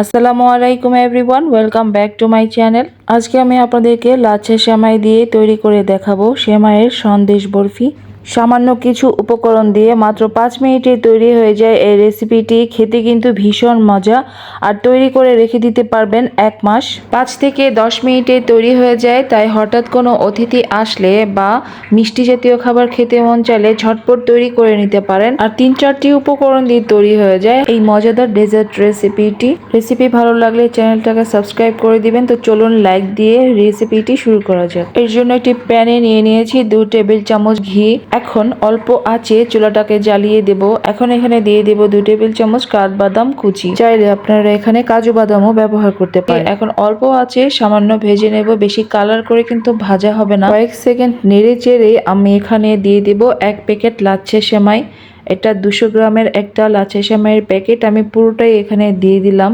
আসসালামু আলাইকুম everyone, welcome back to my channel. আজকে আমি আপনাদেরকে লাচ্ছা সেমাই দিয়ে তৈরি করে দেখাবো সেমাইয়ের সন্দেশ বরফি। সামান্য কিছু উপকরণ দিয়ে মাত্র পাঁচ মিনিটে তৈরি হয়ে যায় এই রেসিপিটি। খেতে কিন্তু ভীষণ মজা। আর তৈরি করে রেখে দিতে পারবেন এক মাস। পাঁচ থেকে দশ মিনিটে তৈরি হয়ে যায়, তাই হঠাৎ কোনো অতিথি আসলে বা মিষ্টি জাতীয় খাবার খেতে মন চাইলে ঝটপট তৈরি করে নিতে পারেন। আর তিন চারটি উপকরণ দিয়ে তৈরি হয়ে যায় এই মজাদার ডেজার্ট রেসিপিটি। রেসিপি ভালো লাগলে চ্যানেলটাকে সাবস্ক্রাইব করে দিবেন। তো চলুন লাইক দিয়ে রেসিপিটি শুরু করা যাক। এর জন্য একটি প্যানে নিয়ে নিয়েছি দু টেবিল চামচ ঘি। এখন অল্প আঁচে চুলাটাকে জ্বালিয়ে দেব। এখন এখানে দিয়ে দেব দু টেবিল চামচ কাঠবাদাম কুচি। চাইলে আপনারা এখানে কাজু বাদামও ব্যবহার করতে পারেন। এখন অল্প আঁচে সামান্য ভেজে নেব। বেশি কালার করে কিন্তু ভাজা হবে না। কয়েক সেকেন্ড নেড়ে চেড়ে আমি এখানে দিয়ে দেব এক প্যাকেট লাচ্ছে সেমাই। এটা দুশো গ্রামের একটা লাচ্ছে সেমাইয়ের প্যাকেট। আমি পুরোটাই এখানে দিয়ে দিলাম।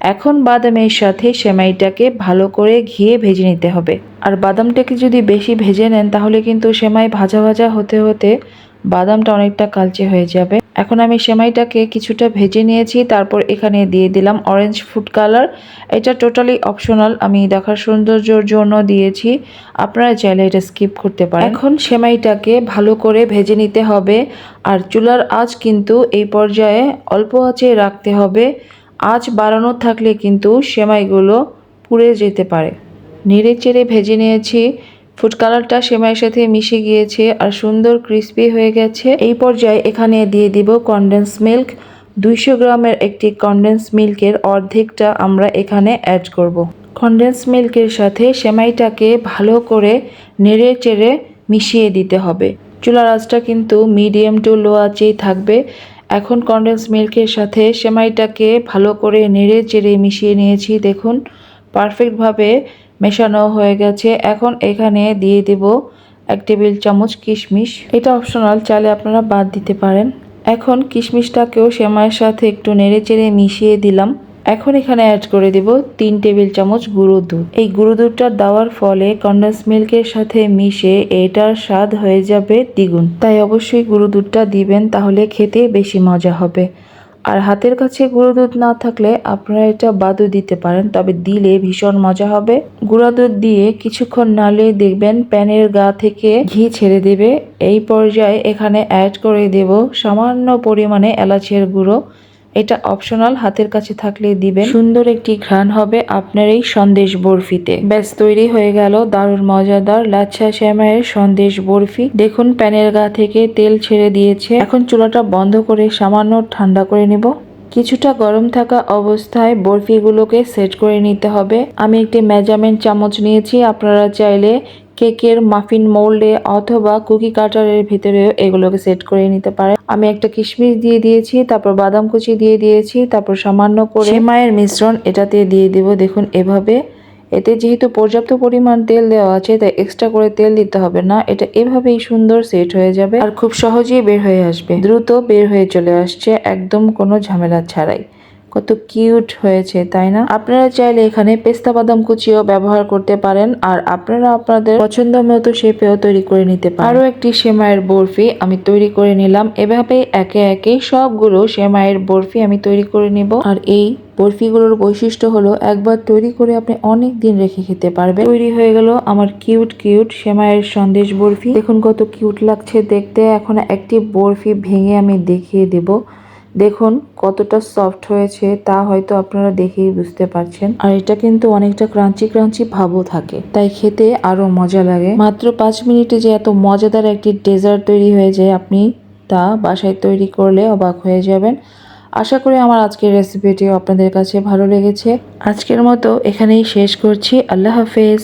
এখন বাদামের সাথে সেমাইটাকে ভালো করে ঘিয়ে ভেজে নিতে হবে। আর বাদামটাকে যদি বেশি ভেজে নেন, তাহলে কিন্তু সেমাই ভাজা ভাজা হতে হতে বাদামটা অনেকটা কালচে হয়ে যাবে। এখন আমি সেমাইটাকে কিছুটা ভেজে নিয়েছি, তারপর এখানে দিয়ে দিলাম অরেঞ্জ ফুড কালার এটা টোটালি অপশনাল আমি দেখার সৌন্দর্যর জন্য দিয়েছি। আপনারা চাইলে এটা স্কিপ করতে পারেন। এখন সেমাইটাকে ভালো করে ভেজে নিতে হবে। আর চুলার আঁচ কিন্তু এই পর্যায়ে অল্প আঁচে রাখতে হবে। আঁচ বাড়ানো থাকলে কিন্তু সেমাইগুলো পুড়ে যেতে পারে। নেড়ে চেড়ে ভেজে নিয়েছি। ফুড কালারটা সেমাইয়ের সাথে মিশে গিয়েছে আর সুন্দর ক্রিস্পি হয়ে গেছে। এই পর্যায়ে এখানে দিয়ে দিব কনডেন্স মিল্ক দুইশো গ্রামের একটি কনডেন্স মিল্কের অর্ধেকটা আমরা এখানে অ্যাড করব। কনডেন্স মিল্কের সাথে সেমাইটাকে ভালো করে নেড়ে চেড়ে মিশিয়ে দিতে হবে। চুলার আঁচটা কিন্তু মিডিয়াম টু লো আঁচেই থাকবে। এখন কনডেন্স মিল্কের সাথে সেমাইটাকে ভালো করে নেড়ে চেড়ে মিশিয়ে নিয়েছি, দেখুন। পারফেক্টভাবে মেশানো হয়ে গেছে। এখন এখানে দিয়ে দেব এক টেবিল চামচ কিশমিশ। এটা অপশনাল চালে আপনারা বাদ দিতে পারেন। এখন কিশমিশটাকেও সেমাইয়ের সাথে একটু নেড়ে চেড়ে মিশিয়ে দিলাম। এখন এখানে অ্যাড করে দেব তিন টেবিল চামচ গুঁড়ো দুধ। এই গুঁড়ো দুধটা দেওয়ার ফলে কন্ডেন্স মিল্কের সাথে মিশে এটার স্বাদ হয়ে যাবে দ্বিগুণ। তাই অবশ্যই গুঁড়ো দুধটা দিবেন, তাহলে খেতে বেশি মজা হবে। আর হাতের কাছে গুঁড়ো দুধ না থাকলে আপনারা এটা বাদও দিতে পারেন, তবে দিলে ভীষণ মজা হবে। গুঁড়া দুধ দিয়ে কিছুক্ষণ নাড়লে দেখবেন প্যানের গা থেকে ঘি ছেড়ে দেবে। এই পর্যায়ে এখানে অ্যাড করে দেব সামান্য পরিমাণে এলাচের গুঁড়ো। এটা অপশনাল হাতের কাছে থাকলে দিবেন। সুন্দর একটি ঘ্রাণ হবে আপনার এই সন্দেশ বরফিতে। ব্যাস, তৈরি হয়ে গেল দারুণ মজাদার লাচ্ছা শ্যামায়ের সন্দেশ বরফি। দেখুন, প্যানের গা থেকে তেল ছেড়ে দিয়েছে। এখন চুলাটা বন্ধ করে সামান্য ঠান্ডা করে নিব। কিছুটা গরম থাকা অবস্থায় বরফিগুলোকে সেট করে নিতে হবে। আমি একটি মেজারমেন্ট চামচ নিয়েছি, আপনারা চাইলে কেকের মাফিন মোল্ডে অথবা কুকি কাটারের ভিতরেও এগুলোকে সেট করে নিতে পারে। আমি একটা কিশমিশ দিয়ে দিয়েছি, তারপর বাদাম কুচি দিয়ে দিয়েছি, তারপর সামান্য করে সেমাইয়ের মিশ্রণ এটাতে দিয়ে দিব। দেখুন, এভাবে। এতে যেহেতু পর্যাপ্ত পরিমাণ তেল দেওয়া আছে, তাই এক্সট্রা করে তেল দিতে হবে না। এটা এভাবেই সুন্দর সেট হয়ে যাবে আর খুব সহজেই বের হয়ে আসবে। দ্রুত বের হয়ে চলে আসছে, একদম কোনো ঝামেলা ছাড়াই। কত কিউট হয়েছে, তাই না? আপনারা চাইলে এখানে পেস্তা বাদাম কুচিও ব্যবহার করতে পারেন, আর আপনারা আপনাদের পছন্দ মতো শেপেও তৈরি করে নিতে পারেন। আরও একটি সেমাইয়ের বরফি আমি তৈরি করে নিলাম। এভাবে একে একে সবগুলো সেমাইয়ের বরফি আমি তৈরি করে নিব। আর এই বরফিগুলোর বৈশিষ্ট্য হলো, একবার তৈরি করে আপনি অনেক দিন রেখে খেতে পারবেন। তৈরি হয়ে গেল আমার কিউট কিউট সেমাইয়ের সন্দেশ বরফি। দেখুন কত কিউট লাগছে দেখতে। এখন একটি বরফি ভেঙে আমি দেখিয়ে দেব। দেখুন, কতটা সফট হয়েছে তা হয়তো আপনারা দেখেই বুঝতে পারছেন। আর এটা কিন্তু অনেকটা ক্রাঞ্চি ক্রাঞ্চি ভাবও থাকে। তাই খেতে আরও মজা লাগে। মাত্র পাঁচ মিনিটে যে এত মজাদার একটি ডেজার্ট তৈরি হয়ে যায় আপনি তা বাসায় তৈরি করলে অবাক হয়ে যাবেন। আশা করি আমার আজকের রেসিপিটিও আপনাদের কাছে ভালো লেগেছে। আজকের মতো এখানেই শেষ করছি। আল্লাহ হাফেজ।